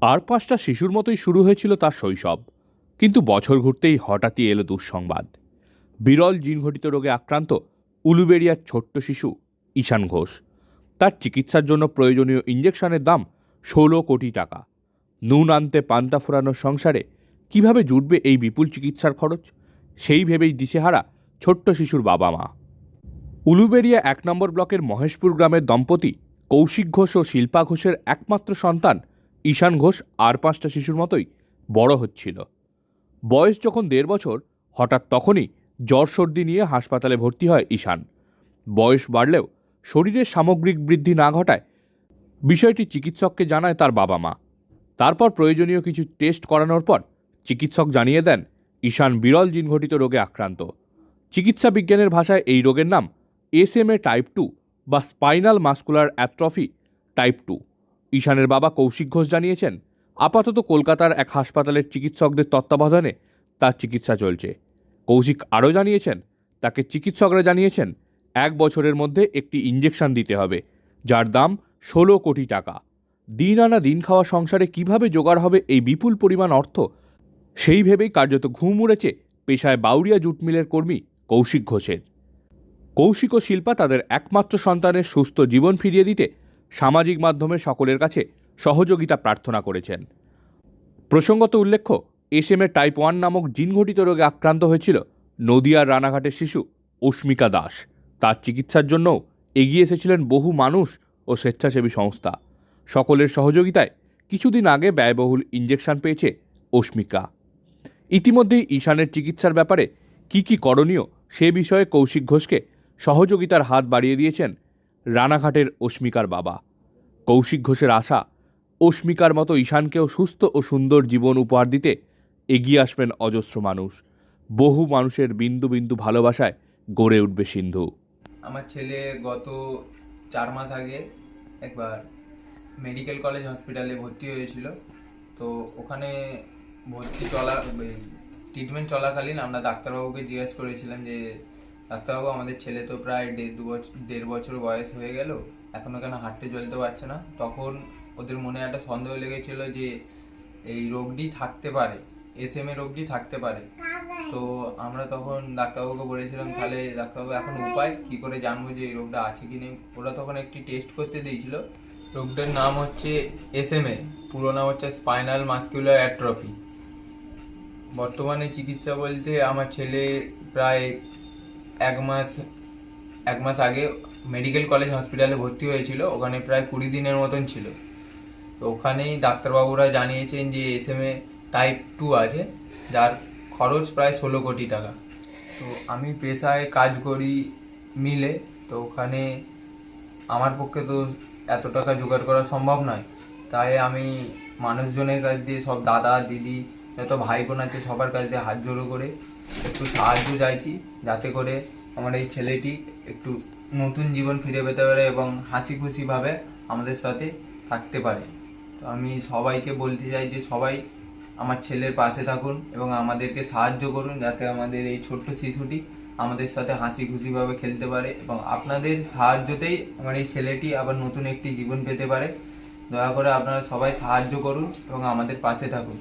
আর পাঁচটা শিশুর মতোই শুরু হয়েছিল তার শৈশব। কিন্তু বছর ঘুরতেই হঠাৎই এলো দুঃসংবাদ। বিরল জিনঘটিত রোগে আক্রান্ত উলুবেড়িয়ার ছোট্ট শিশু ঈশান ঘোষ। তার চিকিৎসার জন্য প্রয়োজনীয় ইঞ্জেকশনের দাম ষোলো কোটি টাকা। নুন আনতে পান্তা ফোরানোর সংসারে কীভাবে জুটবে এই বিপুল চিকিৎসার খরচ? সেই ভেবেই দিশেহারা ছোট্ট শিশুর বাবা মা। উলুবেড়িয়া এক নম্বর ব্লকের মহেশপুর গ্রামের দম্পতি কৌশিক ঘোষ ও শিল্পা ঘোষের একমাত্র সন্তান ঈশান ঘোষ আর পাঁচটা শিশুর মতোই বড় হচ্ছিল। বয়স যখন দেড় বছর, হঠাৎ তখনই জ্বর সর্দি নিয়ে হাসপাতালে ভর্তি হয় ঈশান। বয়স বাড়লেও শরীরের সামগ্রিক বৃদ্ধি না ঘটায় বিষয়টি চিকিৎসককে জানায় তার বাবা মা। তারপর প্রয়োজনীয় কিছু টেস্ট করানোর পর চিকিৎসক জানিয়ে দেন, ঈশান বিরল জিনঘটিত রোগে আক্রান্ত। চিকিৎসা বিজ্ঞানের ভাষায় এই রোগের নাম S M A type two বা spinal muscular atrophy type two. ঈশানের বাবা কৌশিক ঘোষ জানিয়েছেন, আপাতত কলকাতার এক হাসপাতালের চিকিৎসকদের তত্ত্বাবধানে তার চিকিৎসা চলছে। কৌশিক আরও জানিয়েছেন, তাকে চিকিৎসকরা জানিয়েছেন, এক বছরের মধ্যে একটি ইঞ্জেকশন দিতে হবে, যার দাম ষোলো কোটি টাকা। দিন আনা দিন খাওয়া সংসারে কীভাবে জোগাড় হবে এই বিপুল পরিমাণ অর্থ, সেই ভেবেই কার্যত ঘুম উড়েছে পেশায় বাউরিয়া জুট মিলের কর্মী কৌশিক ঘোষের। কৌশিক ও শিল্পা তাদের একমাত্র সন্তানের সুস্থ জীবন ফিরিয়ে দিতে সামাজিক মাধ্যমে সকলের কাছে সহযোগিতা প্রার্থনা করেছেন। প্রসঙ্গত উল্লেখ্য, এসএমএ টাইপ ওয়ান নামক জিনঘটিত রোগে আক্রান্ত হয়েছিল নদিয়ার রানাঘাটের শিশু অস্মিকা দাস। তার চিকিৎসার জন্যও এগিয়ে এসেছিলেন বহু মানুষ ও স্বেচ্ছাসেবী সংস্থা। সকলের সহযোগিতায় কিছুদিন আগে ব্যয়বহুল ইঞ্জেকশন পেয়েছে অস্মিকা ইতিমধ্যেই ঈশানের চিকিৎসার ব্যাপারে কি কি করণীয় সে বিষয়ে কৌশিক ঘোষকে সহযোগিতার হাত বাড়িয়ে দিয়েছেন রানাঘাটের অস্মিকার বাবা। কৌশিক ঘোষের আশা, অস্মিকার মতো ঈশানকেও সুস্থ ও সুন্দর জীবন উপহার দিতে এগিয়ে আসবেন অজস্র মানুষ। বহু মানুষের বিন্দু বিন্দু ভালোবাসায় গড়ে উঠবে সিন্ধু। আমার ছেলে গত চার মাস আগে একবার মেডিকেল কলেজ হসপিটালে ভর্তি হয়েছিল। তো ওখানে ভর্তি চলা ট্রিটমেন্ট চলাকালীন আমরা ডাক্তারবাবুকে জিজ্ঞেস করেছিলাম যে ডাক্তারবাবু, আমাদের ছেলে তো প্রায় দেড় দু বছর দেড় বছর বয়স হয়ে গেল। এখনও কেন হাঁটতে চলতে পারছে না? তখন ওদের মনে একটা সন্দেহ লেগেছিল যে এই রোগটি থাকতে পারে এস এম এ রোগটি থাকতে পারে। তো আমরা তখন ডাক্তারবাবুকে বলেছিলাম, তাহলে ডাক্তারবাবু, এখন উপায় কি করে জানব যে এই রোগটা আছে কি নেই? ওরা তখন একটি টেস্ট করতে দিয়েছিল। রোগটার নাম হচ্ছে এস এম এ পুরো নাম হচ্ছে স্পাইনাল মাস্কুলার অ্যাট্রফি বর্তমানে চিকিৎসা বলতে আমার ছেলে প্রায় এক মাস এক মাস আগে মেডিকেল কলেজ হসপিটালে ভর্তি হয়েছিল, ওখানে প্রায় কুড়ি দিনের মতন ছিল। তো ওখানেই ডাক্তারবাবুরা জানিয়েছেন যে S M A type two আছে, যার খরচ প্রায় ষোলো কোটি টাকা। তো আমি পেশায় কাজ করি মিলে, তো ওখানে আমার পক্ষে তো এত টাকা জোগাড় করা সম্ভব নয়। তাই আমি মানুষজনের কাছ দিয়ে সব দাদা, দিদি যত ভাই বোন আছে সবার কাছ দিয়ে হাত জোড়ো করে একটু সাহায্য চাইছি, যাতে করে আমার এই ছেলেটি একটু নতুন জীবন ফিরে পেতে পারে এবং হাসি খুশিভাবে আমাদের সাথে থাকতে পারে। তো আমি সবাইকে বলতে চাই যে সবাই আমার ছেলের পাশে থাকুন এবং আমাদেরকে সাহায্য করুন, যাতে আমাদের এই ছোট্ট শিশুটি আমাদের সাথে হাসি খুশিভাবে খেলতে পারে এবং আপনাদের সাহায্যতেই আমার এই ছেলেটি আবার নতুন একটি জীবন পেতে পারে। দয়া করে আপনারা সবাই সাহায্য করুন এবং আমাদের পাশে থাকুন।